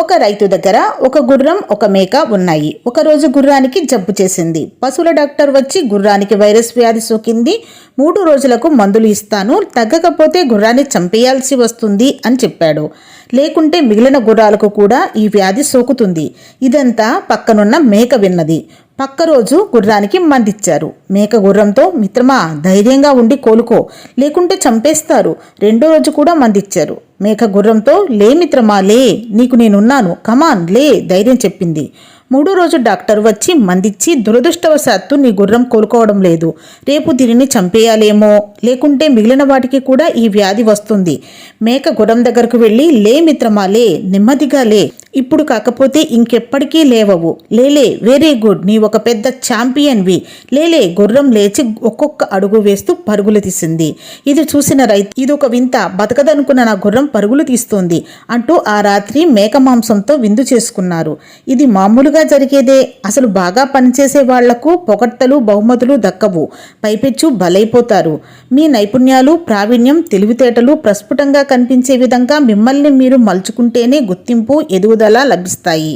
ఒక రైతు దగ్గర ఒక గుర్రం ఒక మేక ఉన్నాయి. ఒకరోజు గుర్రానికి జబ్బు చేసింది. పశువుల డాక్టర్ వచ్చి గుర్రానికి వైరస్ వ్యాధి సోకింది. మూడు రోజులకు మందులు ఇస్తాను. తగ్గకపోతే గుర్రాన్ని చంపేయాల్సి వస్తుంది అని చెప్పాడు. లేకుంటే మిగిలిన గుర్రాలకు కూడా ఈ వ్యాధి సోకుతుంది. ఇదంతా పక్కనున్న మేక విన్నది. పక్క రోజు గుర్రానికి మందిచ్చారు. మేక గుర్రంతో మిత్రమా ధైర్యంగా ఉండి కోలుకో లేకుంటే చంపేస్తారు. రెండో రోజు కూడా మందిచ్చారు. మేక గుర్రంతో లే మిత్రమా లే నీకు నేనున్నాను. కమాన్ లే ధైర్యం చెప్పింది. మూడో రోజు డాక్టర్ వచ్చి మందిచ్చి దురదృష్టవశాత్తు నీ గుర్రం కోలుకోవడం లేదు. రేపు దీనిని చంపేయాలేమో? లేకుంటే మిగిలిన వాటికి కూడా ఈ వ్యాధి వస్తుంది. మేక గుర్రం దగ్గరకు వెళ్ళి లే మిత్రమా లే నెమ్మదిగా లే ఇప్పుడు కాకపోతే ఇంకెప్పటికీ లేవవు. లేలే వెరీ గుడ్. నీ ఒక పెద్ద ఛాంపియన్వి లేలే గుర్రం లేచి ఒక్కొక్క అడుగు వేస్తూ పరుగులు తీసింది. ఇది చూసిన రైతు ఇది ఒక వింత. బతకదనుకున్న నా గుర్రం పరుగులు తీస్తోంది అంటూ ఆ రాత్రి మేక మాంసంతో విందు చేసుకున్నారు. ఇది మామూలుగా జరిగేదే. అసలు బాగా పనిచేసే వాళ్ళకు పొగడ్తలు బహుమతులు దక్కవు. పైపెచ్చు బలైపోతారు. మీ నైపుణ్యాలు ప్రావీణ్యం తెలివితేటలు ప్రస్ఫుటంగా కనిపించే విధంగా మిమ్మల్ని మీరు మలుచుకుంటేనే గుర్తింపు ఎదుగు ఎదుగుదల లభిస్తాయి.